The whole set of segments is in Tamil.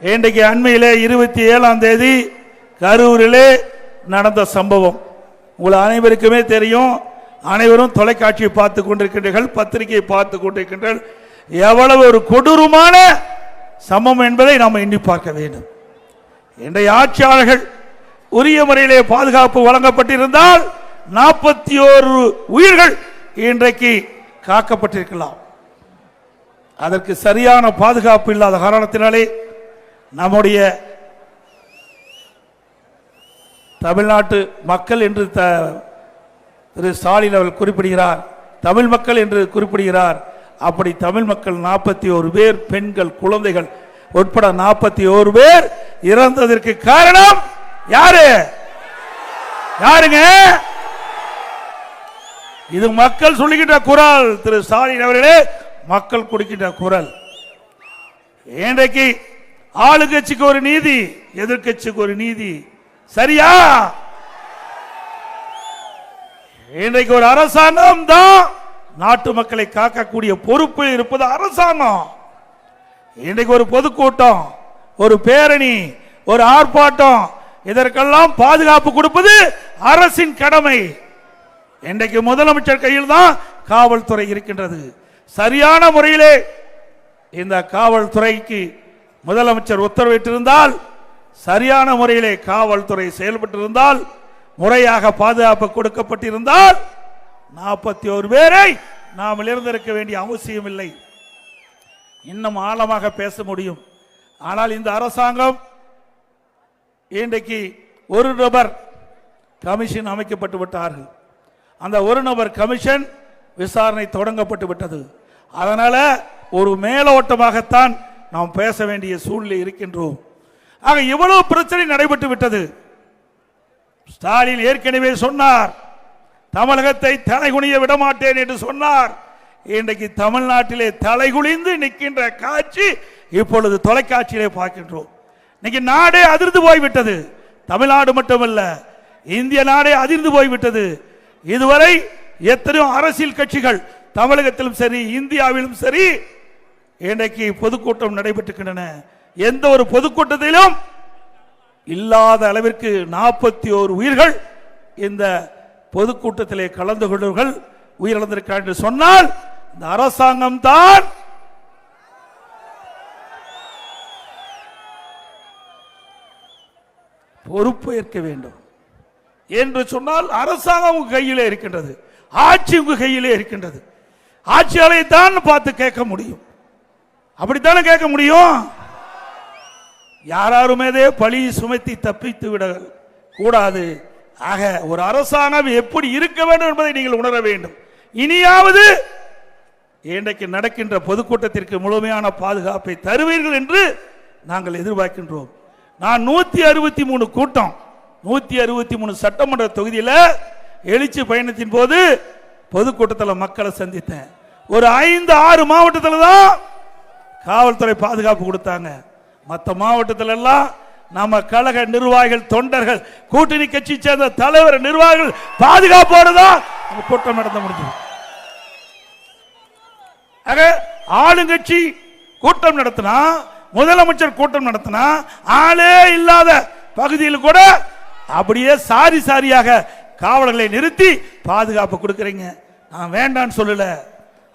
இன்றைக்கு அண்மையிலே இருபத்தி ஏழாம் தேதி கரூரிலே நடந்த சம்பவம். உங்கள் அனைவருக்குமே தெரியும். அனைவரும் தொலைக்காட்சியை பார்த்து கொண்டிருக்கின்றீர்கள் பத்திரிகையை பார்த்து கொண்டிருக்கின்றனர் எவ்வளவு ஒரு கொடூரமான சமம் என்பதை நாம் எண்ணி பார்க்க வேண்டும். இன்றைய ஆட்சியாளர்கள் உரிய முறையிலே பாதுகாப்பு வழங்கப்பட்டிருந்தால் நாற்பத்தி ஓரு உயிர்கள் இன்றைக்கு காக்கப்பட்டிருக்கலாம். அதற்கு சரியான பாதுகாப்பு இல்லாத காரணத்தினாலே நம்முடைய தமிழ்நாட்டு மக்கள் என்று த திரு ஸ்டாலின் அவர்கள் குறிப்பிடுகிறார். தமிழ் மக்கள் என்று குறிப்பிடுகிறார். அப்படி தமிழ் மக்கள் நாற்பத்தி ஒரு பேர் பெண்கள் குழந்தைகள் உட்பட நாற்பத்தி ஒரு பேர் இறந்ததற்கு காரணம் யாரு? யாருங்க? இது மக்கள் சொல்லுகின்ற குரல் திரு ஸ்டாலின் அவர்களே மக்கள் கொடுக்கின்ற குரல். இன்றைக்கு ஆளுங்கட்சிக்கு ஒரு நீதி எதிர்க்கட்சிக்கு ஒரு நீதி. சரியா? இன்றைக்கு ஒரு அரசாங்கம் தான் நாட்டு மக்களை காக்கக்கூடிய பொறுப்பு இருப்பது அரசாங்கம். இன்றைக்கு ஒரு பொதுக்கூட்டம் ஒரு பேரணி ஒரு ஆர்ப்பாட்டம் இதற்கெல்லாம் பாதுகாப்பு கொடுப்பது அரசின் கடமை. இன்றைக்கு முதலமைச்சர் கையில் தான் காவல்துறை இருக்கின்றது. சரியான முறையிலே இந்த காவல்துறைக்கு முதலமைச்சர் உத்தரவிட்டிருந்தால் சரியான முறையிலே காவல்துறை செயல்பட்டிருந்தால் முறையாக பாதுகாப்பு கொடுக்கப்பட்டிருந்தால் நாற்பத்தி ஒரு பேரை நாம் இருந்திருக்க வேண்டிய அவசியம் இல்லை. இன்னும் ஆழமாக பேச முடியும். ஆனால் இந்த அரசாங்கம் இன்றைக்கு ஒரு நபர் கமிஷன் அமைக்கப்பட்டு விட்டார்கள். அந்த ஒரு நபர் கமிஷன் விசாரணை தொடங்கப்பட்டு விட்டது. அதனால ஒரு மேலோட்டமாகத்தான் நாம் பேச வேண்டிய சூழ்நிலை இருக்கின்றோம். ஆக இவ்வளவு பிரச்சனை நடைபெற்று விட்டது. ஸ்டாலின் ஏற்கனவே சொன்னார் தமிழகத்தை தலைகுனிய விடமாட்டேன் என்று சொன்னார். இன்றைக்கு தமிழ்நாட்டிலே தலைகுனிந்து நிற்கின்ற காட்சி இப்பொழுது தொலைக்காட்சியிலே பார்க்கின்றோம். இன்னைக்கு நாடே அதிர்ந்து போய்விட்டது. தமிழ்நாடு மட்டுமல்ல இந்திய நாடே அதிர்ந்து போய்விட்டது. இதுவரை எத்தனையோ அரசியல் கட்சிகள் தமிழகத்திலும் சரி இந்தியாவிலும் சரி இன்றைக்கு பொதுக்கூட்டம் நடைபெற்றுக்கின்றன. எந்த ஒரு பொதுக்கூட்டத்திலும் இல்லாத அளவிற்கு நாற்பத்தி ஓரு உயிர்கள் இந்த பொதுக்கூட்டத்திலே கலந்து கொண்டவர்கள் உயிரிழந்திருக்கிறார் என்று சொன்னால் இந்த அரசாங்கம் தான் பொறுப்பு ஏற்க வேண்டும். என்று சொன்னால் அரசாங்கம் உங்க கையிலே இருக்கின்றது. ஆட்சி உங்க கையிலே இருக்கின்றது. ஆட்சியாளரை தான் பார்த்து கேட்க முடியும். அப்படித்தானே கேட்க முடியும்? யாராருமேதே பழி சுமத்தி தப்பித்து விட கூடாது. ஆக ஒரு அரசாங்கம் எப்படி இருக்க வேண்டும் என்பதை நீங்கள் உணர வேண்டும். இனியாவது இன்றைக்கு நடக்கின்ற பொதுக்கூட்டத்திற்கு முழுமையான பாதுகாப்பை தருவீர்கள் என்று நாங்கள் எதிர்பார்க்கின்றோம். நான் நூத்தி அறுபத்தி மூணு கூட்டம் நூத்தி அறுபத்தி மூணு சட்டமன்ற தொகுதியில் எழுச்சி பயணத்தின் போது பொதுக்கூட்டத்தில் மக்களை சந்தித்தேன். ஒரு ஐந்து ஆறு மாவட்டத்தில் தான் காவல்துறை பாதுகாப்பு கொடுத்தாங்க. மற்ற மாவட்டத்தில் எல்லாம் நம்ம கழக நிர்வாகிகள் தொண்டர்கள் கூட்டணி கட்சி சேர்ந்த தலைவர் நிர்வாகிகள் பாதுகாப்போடு தான் கூட்டம் நடத்த முடிஞ்சது. ஆக ஆளுங்கட்சி கூட்டம் நடத்தினா முதலமைச்சர் கூட்டம் நடத்தினா ஆளே இல்லாத பகுதியில் கூட அப்படியே சாரி சாரியாக காவலர்களை நிறுத்தி பாதுகாப்பு கொடுக்குறீங்க. நான் வேண்டான்னு சொல்லலை.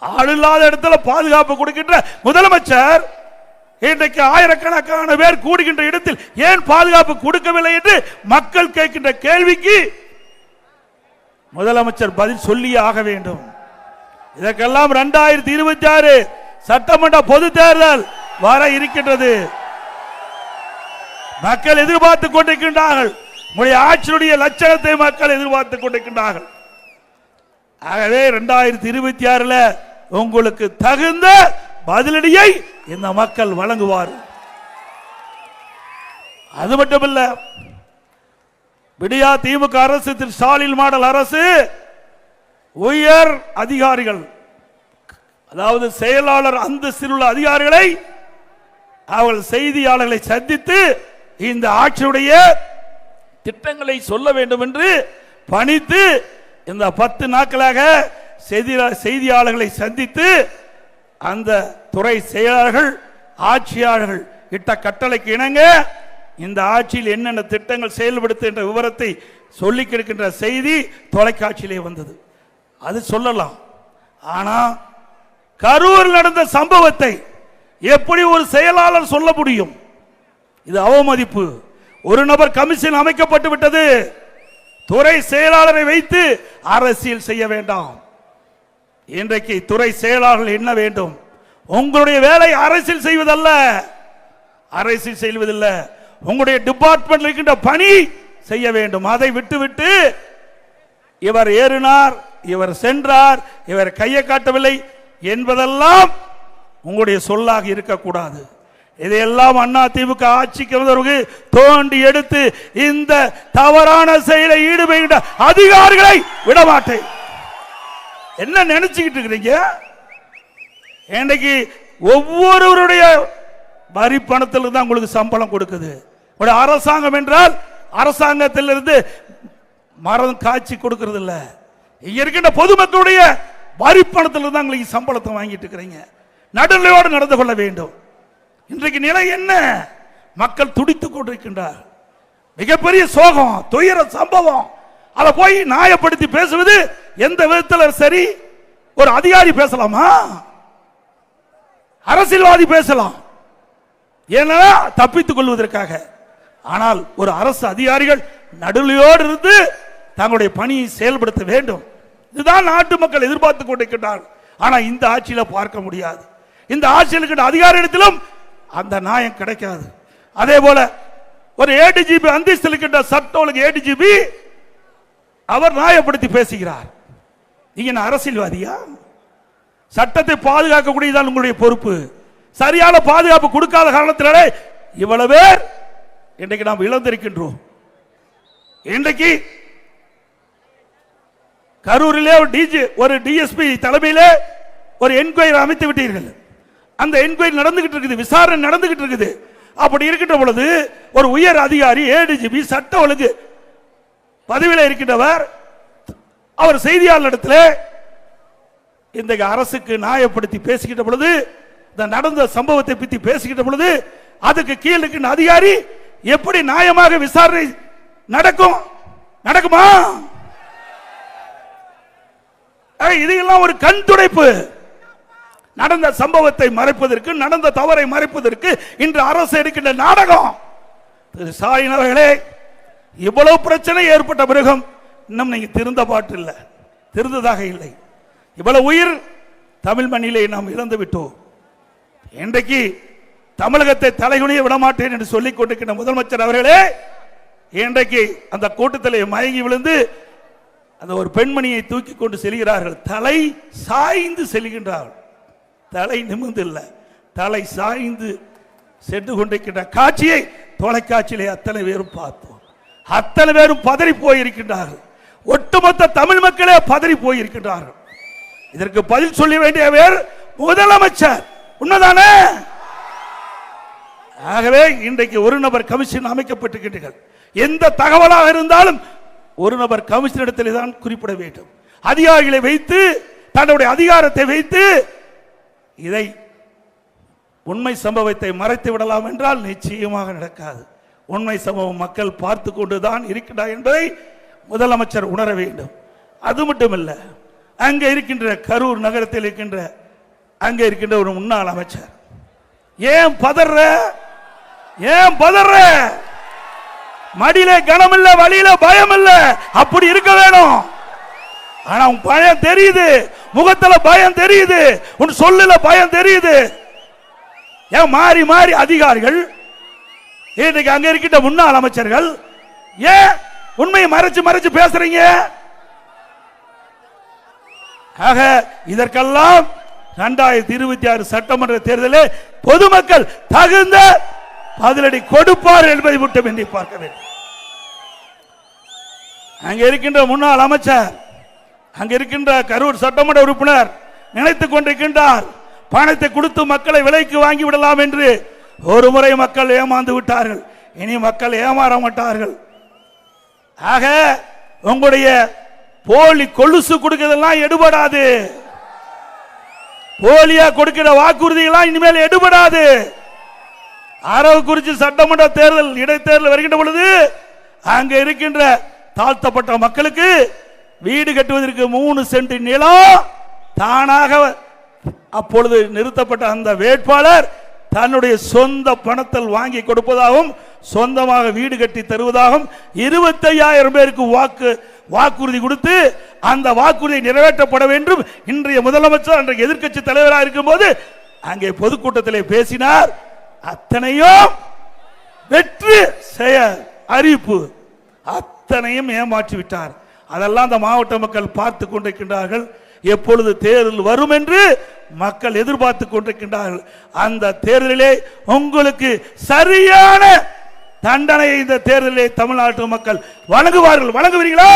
ஆள் இல்லாத இடத்துல பாதுகாப்பு கொடுக்கின்ற முதலமைச்சர் இன்றைக்கு ஆயிரக்கணக்கான பேர் கூடுகின்ற இடத்தில் ஏன் பாதுகாப்பு கொடுக்கவில்லை என்று மக்கள் கேட்கின்ற கேள்விக்கு முதலமைச்சர் பதில் சொல்லியே ஆக வேண்டும். இதற்கெல்லாம் இரண்டாயிரத்தி இருபத்தி ஆறு சட்டமன்ற பொது தேர்தல் வர இருக்கின்றது. மக்கள் எதிர்பார்த்து கொண்டிருக்கின்றார்கள். உங்களுடைய ஆட்சியுடைய லட்சணத்தை மக்கள் எதிர்பார்த்து கொண்டிருக்கின்றார்கள். ஆகவே இரண்டாயிரத்தி இருபத்தி ஆறுல உங்களுக்கு தகுந்த பதிலடியை இந்த மக்கள் வழங்குவார். அது மட்டுமல்ல விடியா திமுக அரசு திரு ஸ்டாலின் மாடல் அரசு உயர் அதிகாரிகள் அதாவது செயலாளர் அந்தஸ்தில் உள்ள அதிகாரிகளை அவர்கள் செய்தியாளர்களை சந்தித்து இந்த ஆட்சியுடைய திட்டங்களை சொல்ல வேண்டும் என்று பணித்து இந்த பத்து நாட்களாக செய்தியாளர்களை சந்தித்து அந்த துறை செயலாளர்கள் ஆட்சியாளர்கள் இட்ட கட்டளைக்கு இணங்க இந்த ஆட்சியில் என்னென்ன திட்டங்கள் செயல்படுத்துகின்ற விவரத்தை சொல்லி கிடக்கின்ற செய்தி தொலைக்காட்சியிலே வந்தது. அது சொல்லலாம். ஆனா கரூர் நடந்த சம்பவத்தை எப்படி ஒரு செயலாளர் சொல்ல முடியும்? இது அவமதிப்பு. ஒரு நபர் கமிஷன் அமைக்கப்பட்டு விட்டது. துறை செயலாளரை வைத்து அரசியல் செய்ய வேண்டாம். இன்றைக்கு துறை செயலாளர்கள் என்ன வேண்டும்? உங்களுடைய வேலை அரசியல் செய்வதல்ல. அரசியல் செய்வதில்ல. உங்களுடைய டிபார்ட்மெண்ட் இருக்கின்ற பணி செய்ய வேண்டும். அதை விட்டுவிட்டு இவர் ஏறினார் இவர் சென்றார் இவர் கையை காட்டவில்லை என்பதெல்லாம் உங்களுடைய சொல்லாக இருக்கக்கூடாது. இதையெல்லாம் அண்ணா திமுக ஆட்சிக்கு வந்தவருக்கு தோண்டி எடுத்து இந்த தவறான செயலை ஈடுபடுகின்ற அதிகாரிகளை விடமாட்டேன். என்ன நினைச்சுக்கிட்டு இருக்கிறீங்க? இன்றைக்கு ஒவ்வொருவருடைய வரி பணத்தில் தான் உங்களுக்கு சம்பளம் கொடுக்குது. ஒரு அரசாங்கம் என்றால் அரசாங்கத்திலிருந்து மரம் காய்ச்சி கொடுக்கறது இல்லை இங்க இருக்கின்ற பொதுமக்களுடைய வரி பணத்தில் தான் உங்களுக்கு சம்பளத்தை வாங்கிட்டு இருக்கிறீங்க. நடுநிலையோடு நடந்து கொள்ள வேண்டும். இன்றைக்கு நிலை என்ன? மக்கள் துடித்துக் கொண்டிருக்கின்றார் மிகப்பெரிய சோகம் துயர சம்பவம். அதை போய் நியாயப்படுத்தி பேசுவது எந்த விதத்தில் சரி? ஒரு அதிகாரி பேசலாமா? அரசியல்வாதி பேசலாம். ஏன்னா தப்பித்துக் கொள்வதற்காக. ஆனால் ஒரு அரசு அதிகாரிகள் நடுநிலையோடு இருந்து தங்களுடைய பணியை செயல்படுத்த வேண்டும். இதுதான் நாட்டு மக்கள் எதிர்பார்த்து கொண்டிருக்கிறார் ஆனால் இந்த ஆட்சியில் பார்க்க முடியாது. இந்த ஆட்சியில் அதிகார இடத்திலும் அந்த நியாயம் கிடைக்காது. அதே போல ஒரு ஏடிஜிபி அந்தஸ்தில் இருக்கின்ற சட்ட ஒழுங்கு ஏடிஜிபி அவர் நியாயப்படுத்தி பேசுகிறார். நீங்க என்ன அரசியல்வாதியா? சட்டத்தை பாதுகாக்கக்கூடியதான் உங்களுடைய பொறுப்பு. சரியான பாதுகாப்பு கொடுக்காத காரணத்தினாலே இவ்வளவு பேர் இன்றைக்கு நாம் இழந்திருக்கின்றோம். இன்றைக்கு கரூரிலே ஒரு டிஜி ஒரு டிஎஸ்பி தலைமையிலே ஒரு என்கொயரி அமைத்து விட்டீர்கள். அந்த என்கொயரி நடந்துகிட்டு இருக்குது விசாரணை நடந்துகிட்டு இருக்குது. அப்படி இருக்கின்ற பொழுது ஒரு உயர் அதிகாரி ஏடிஜிபி சட்ட ஒழுங்கு பதவியில் இருக்கின்றவர். அவர் செய்தியாளரிடத்தில் இந்த அரசுக்கு நியாயப்படுத்தி பேசிக்கிட்ட பொழுது இந்த நடந்த சம்பவத்தை பற்றி பேசிக்கிட்ட பொழுது அதுக்கு கீழ் இருக்கின்ற அதிகாரி எப்படி நியாயமாக விசாரணை நடக்கும் நடக்குமா? ஆக, இதையெல்லாம் ஒரு கண் துடைப்பு. நடந்த சம்பவத்தை மறைப்பதற்கு நடந்த தவறை மறைப்பதற்கு இன்று அரசு எடுக்கின்ற நாடகம். திரு ஸ்டாலின் அவர்களே இவ்வளவு பிரச்சனை ஏற்பட்ட மிருகம்? இன்னும் நீங்க திருந்த பாட்டு இல்லை. திருந்ததாக இல்லை. இவ்வளவு உயிர் தமிழ் மண்ணிலே நாம் இழந்து விட்டோம். இன்றைக்கு தமிழகத்தை தலைகுனிய விடமாட்டேன் என்று சொல்லிக் கொண்டிருக்கிற முதலமைச்சர் அவர்களே இன்றைக்கு அந்த கூட்டத்தில் மயங்கி விழுந்து அந்த ஒரு பெண்மணியை தூக்கி கொண்டு செல்கிறார்கள். தலை சாய்ந்து செல்கின்றார்கள். தலை நிமிர்ந்து இல்லை தலை சாய்ந்து சென்று கொண்டிருக்கின்ற காட்சியை தொலைக்காட்சியிலே அத்தனை பேரும் பார்த்தோம் அத்தனை பேரும் பதறி போயிருக்கின்றார்கள். ஒட்டுமொத்த தமிழ் மக்களே பதறி போயிருக்கின்றார்கள். இதற்கு பதில் சொல்ல வேண்டிய பேர் முதலமைச்சர். உண்மைதானே ஆகவே இன்றைக்கு ஒரு நபர் கமிஷன் அமைக்கப்பட்டிருக்கின்றீர்கள். எந்த தகவலாக இருந்தாலும் ஒரு நபர் கமிஷனிடத்தில் தான் குறிப்பிட வேண்டும். அதிகாரிகளை வைத்து தன்னுடைய அதிகாரத்தை வைத்து இதை உண்மை சம்பவத்தை மறைத்து விடலாம் என்றால் நிச்சயமாக நடக்காது. உண்மை சம்பவம் மக்கள் பார்த்து கொண்டுதான் இருக்கிறார் என்பதை முதலமைச்சர் உணர வேண்டும். அது மட்டுமல்ல அங்கே இருக்கின்ற கரூர் நகரத்தில் இருக்கின்ற அங்கே இருக்கின்ற ஒரு முன்னாள் அமைச்சர். ஏன் பதற? ஏன் பதற? மடியில கனம் இல்ல வழியில பயம் இல்ல அப்படி இருக்க வேணும். ஆனா உன் பயம் தெரியுது. முகத்துல பயம் தெரியுது. உன் சொல்லுல பயம் தெரியுது. ஏன் மாறி மாறி அதிகாரிகள் இன்னைக்கு அங்க இருக்கின்ற முன்னாள் அமைச்சர்கள் ஏன் உண்மையை மறைச்சு மறைச்சு பேசுறீங்க? ஆக இதற்கெல்லாம் இரண்டாயிரத்தி இருபத்தி ஆறு சட்டமன்ற தேர்தலில் பொதுமக்கள் தகுந்த பதிலடி கொடுப்பார் என்பதை மட்டும் எண்ணி பார்க்க வேண்டும். அங்க இருக்கின்ற முன்னாள் அமைச்சர் அங்க இருக்கின்ற கரூர் சட்டமன்ற உறுப்பினர் நினைத்துக் கொண்டிருக்கின்றார் பணத்தை கொடுத்து மக்களை விலைக்கு வாங்கி விடலாம் என்று ஒரு முறை மக்கள் ஏமாந்து விட்டார்கள். இனி மக்கள் ஏமாற மாட்டார்கள். ஆக உங்களுடைய போலி கொலுசு கொடுக்கிறதெல்லாம் எடுபடாது. போலியா கொடுக்கிற வாக்குறுதிகளாம் இனிமேல் எடுபடாது. அரவக்குறிச்சி சட்டமன்ற தேர்தல் இடைத்தேர்தல் வருகின்ற பொழுது அங்க இருக்கின்ற தாழ்த்தப்பட்ட மக்களுக்கு வீடு கட்டுவதற்கு மூணு சென்ட் நிலம் தானாக அப்பொழுது நிறுத்தப்பட்ட அந்த வேட்பாளர் தன்னுடைய சொந்த பணத்தில் வாங்கி கொடுப்பதாகவும் சொந்தமாக வீடு கட்டி தருவதாகவும் இருபத்தையாயிரம் பேருக்கு வாக்கு வாக்குறுதி கொடுத்து அந்த வாக்குறுதி நிறைவேற்றப்பட வேண்டும். இன்றைய முதலமைச்சர் அன்றைய எதிர்க்கட்சி தலைவராக இருக்கும்போது அங்கே பொதுக்கூட்டத்திலே பேசினார். அத்தனையும் வெற்றி செய்ய அறிவிப்பு. அத்தனையும் ஏமாற்றி விட்டார் அதெல்லாம் அந்த மாவட்ட மக்கள் பார்த்து கொண்டிருக்கின்றார்கள். எப்பொழுது தேர்தல் வரும் என்று மக்கள் எதிர்பார்த்து கொண்டிருக்கின்றார்கள். அந்த தேர்தலிலே உங்களுக்கு சரியான தண்டனையை இந்த தேர்தலிலே தமிழ்நாட்டு மக்கள் வழங்குவார்கள். வழங்குவீர்களா?